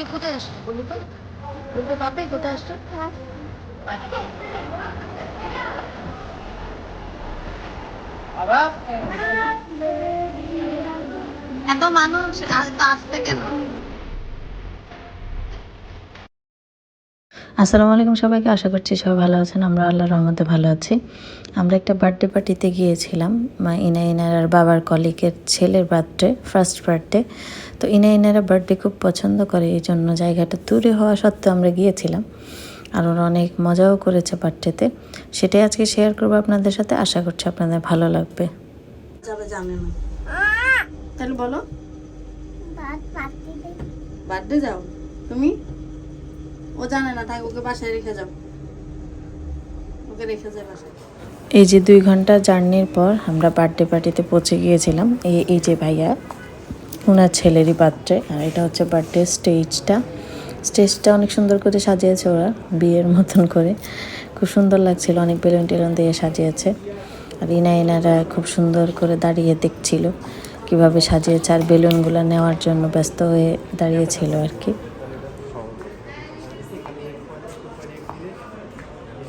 আজকে কোথায় আসছো বলি তো। বলতে পারবে কোথায় আসছো এত মানুষ আসতে কেন আসসালামু আলাইকুম সবাইকে আশা করছি সবাই ভালো আছেন। আমরা আল্লাহর রহমতে ভালো আছি। আমরা একটা বার্থডে পার্টিতে গিয়েছিলাম মা ইনা ইনার আর বাবার কলিকের ছেলের বার্থডে ফার্স্ট বার্থডে তো ইনা ইনারা বার্থডে খুব পছন্দ করে এই জন্য জায়গাটা দূরে হওয়া সত্ত্বেও আমরা গিয়েছিলাম। আর ওরা অনেক মজাও করেছে বার্থডেতে সেটাই আজকে শেয়ার করব আপনাদের সাথে আশা করছি আপনাদের ভালো লাগবে। তাহলে বলো। বার্থডে যাও। তুমি? ও জানে না থাক ওকে বাসায় রেখে যাও। ওকে রেখে যায় বাসায়। এই যে দুই ঘণ্টা জার্নির পর আমরা বার্থডে পার্টিতে পৌঁছে গিয়েছিলাম, এই এই যে ভাইয়া ওনার ছেলেরই বার্থডে আর এটা হচ্ছে বার্থডে স্টেজটা স্টেজটা অনেক সুন্দর করে সাজিয়েছে ওরা, বিয়ের মতন করে। খুব সুন্দর লাগছিল, অনেক বেলুন টেলুন দিয়ে সাজিয়েছে। আর ইনা ইনারা খুব সুন্দর করে দাঁড়িয়ে দেখছিল, কীভাবে সাজিয়েছে, আর বেলুনগুলো নেওয়ার জন্য ব্যস্ত হয়ে দাঁড়িয়েছিল আর কি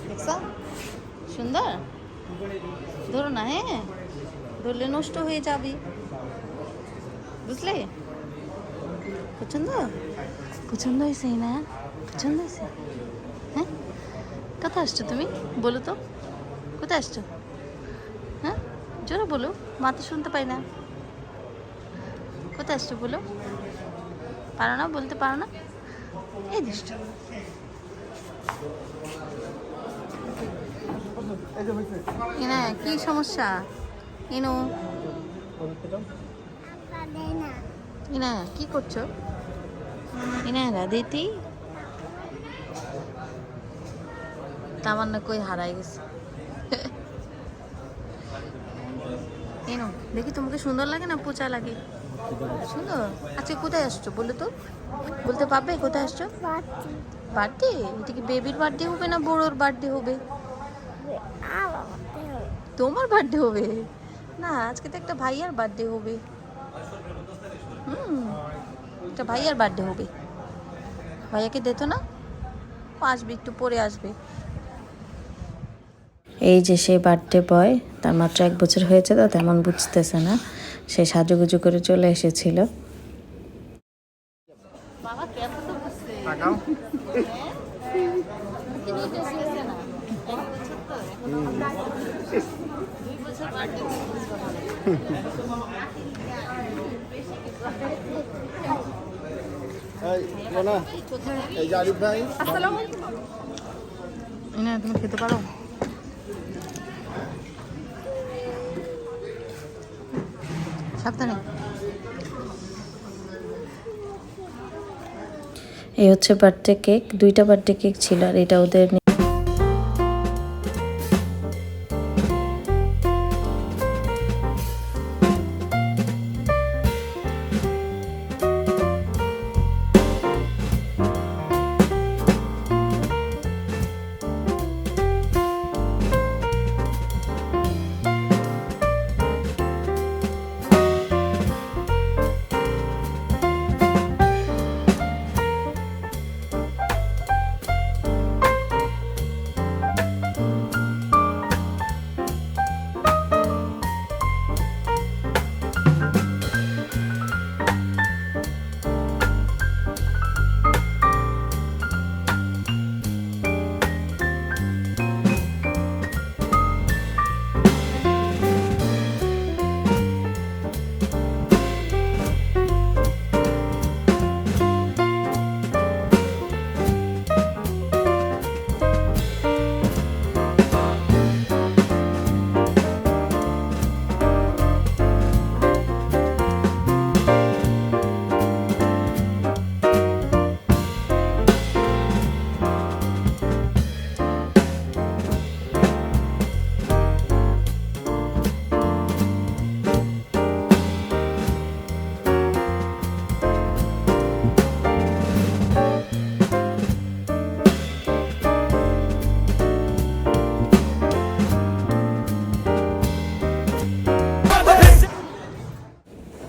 দেখছ সুন্দর ধরো না হ্যাঁ ধরলে নষ্ট হয়ে যাবে। বুঝলে? পছন্দ? পছন্দ হয়েছে না? পছন্দ হয়েছে? হ্যাঁ? কোথায় আসছো তুমি? বলো তো। কোথায় আসছো? হ্যাঁ? জোরে বলো মা তো শুনতে পাই না। কোথায় আসছো বলো? পারো না, বলতে পারো না? এই দুষ্ট। কি সমস্যা? ইনু ইনা কি করছ? ইনা রাধিতি তামান্না কই হারাই গেছে। ইনু দেখি তোমাকে সুন্দর লাগে না পোচা লাগে? সুন্দর? আজকে কোথায় আসছো বলো তো? বলতে পারবে কোথায় আসছো? বার্থডে? এটা কি বেবির বার্থডে হবে না বড়োর বার্থডে হবে। তোমার বার্থডে হবে? না আজকে তো একটা ভাইয়ার বার্থডে হবে। হুম একটা ভাইয়ার বার্থডে হবে। ভাইয়াকে দিত না ও আসবে একটু পরে আসবে। এই যে সেই বার্থডে বয় তার মাত্র এক বছর হয়েছে তো তেমন বুঝতেছে না। সে সাজুগুজু করে চলে এসেছিল। বাবা তুমি খেতে পারো এই হচ্ছে বার্থডে কেক দুইটা বার্থডে কেক ছিল আর এটা ওদের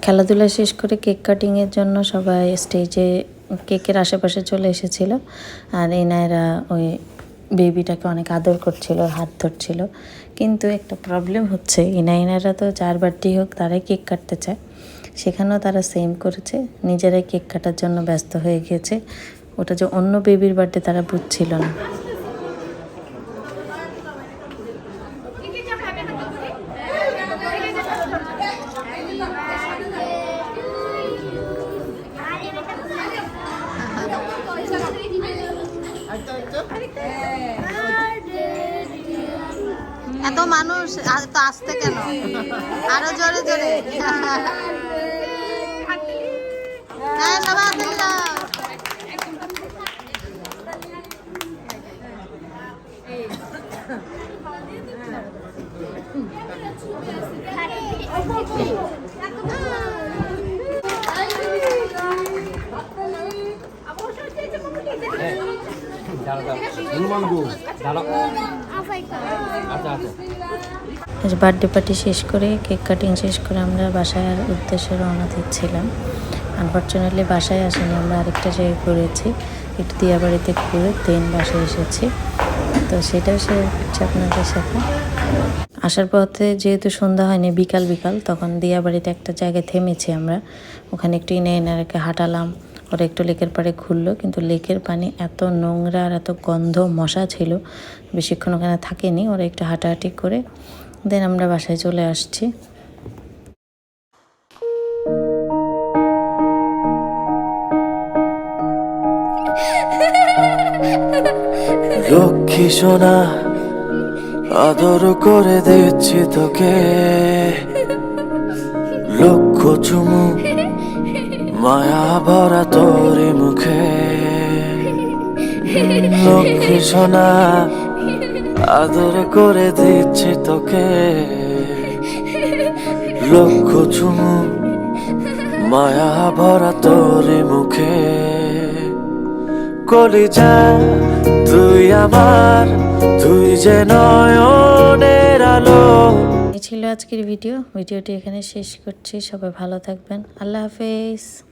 খেলাধুলা শেষ করে কেক কাটিংয়ের জন্য সবাই স্টেজে কেকের আশেপাশে চলে এসেছিল। আর এনায়রা ওই বেবিটাকে অনেক আদর করছিল, হাত ধরছিল। কিন্তু একটা প্রবলেম হচ্ছে ইনাইনারা তো যার বার্থডে হোক তারাই কেক কাটতে চায়। সেখানেও তারা সেম করেছে, নিজেরাই কেক কাটার জন্য ব্যস্ত হয়ে গিয়েছে। ওটা যে অন্য বেবির বার্থডে তারা বুঝছিল না। মানুষ তো আসতে কেন? আরও জোরে জোরে। হ্যাঁ হাতে মিলাও। দাঁড়াও আচ্ছা। আচ্ছা বার্থডে পার্টি শেষ করে কেক কাটিং শেষ করে আমরা বাসায় উদ্দেশ্যে রওনা দিচ্ছিলাম। আনফর্চুনেটলি বাসায় আসেনি, আমরা আরেকটা জায়গায় ঘুরেছি। একটু দিয়াবাড়িতে ঘুরে দেন বাসায় এসেছি। তো সেটাও শেয়ার করছি আপনাদের সাথে। আসার পথে যেহেতু সন্ধ্যা হয়নি, বিকাল বিকাল, তখন দিয়াবাড়িতে একটা জায়গায় থেমেছি আমরা। ওখানে একটু ইনে এনারকে হাঁটালাম। ওরা একটু লেকের পাড়ে ঘুরলো, কিন্তু লেকের পানি এত নোংরা আর এত গন্ধ মশা ছিল, বেশিক্ষণ ওখানে থাকেনি, ওরা একটু হাঁটাহাঁটি করে, দেন আমরা বাসায় চলে আসছি। লক্ষ্মী সোনা, আদর করে দিচ্ছি তোকে। লক্ষ চুমু মায়া ভরা তোর মুখে। লক্ষ্মী সোনা, আদর করে দিচ্ছি তোকে। লক্ষ চুমু, মায়া ভরা তোর মুখে। কলিজা, তুই আমার, তুই যে নয়নের আলো। ছিল আজকের ভিডিও। ভিডিওটি এখানে শেষ করছি। সবাই ভালো থাকবেন। আল্লাহ হাফেজ।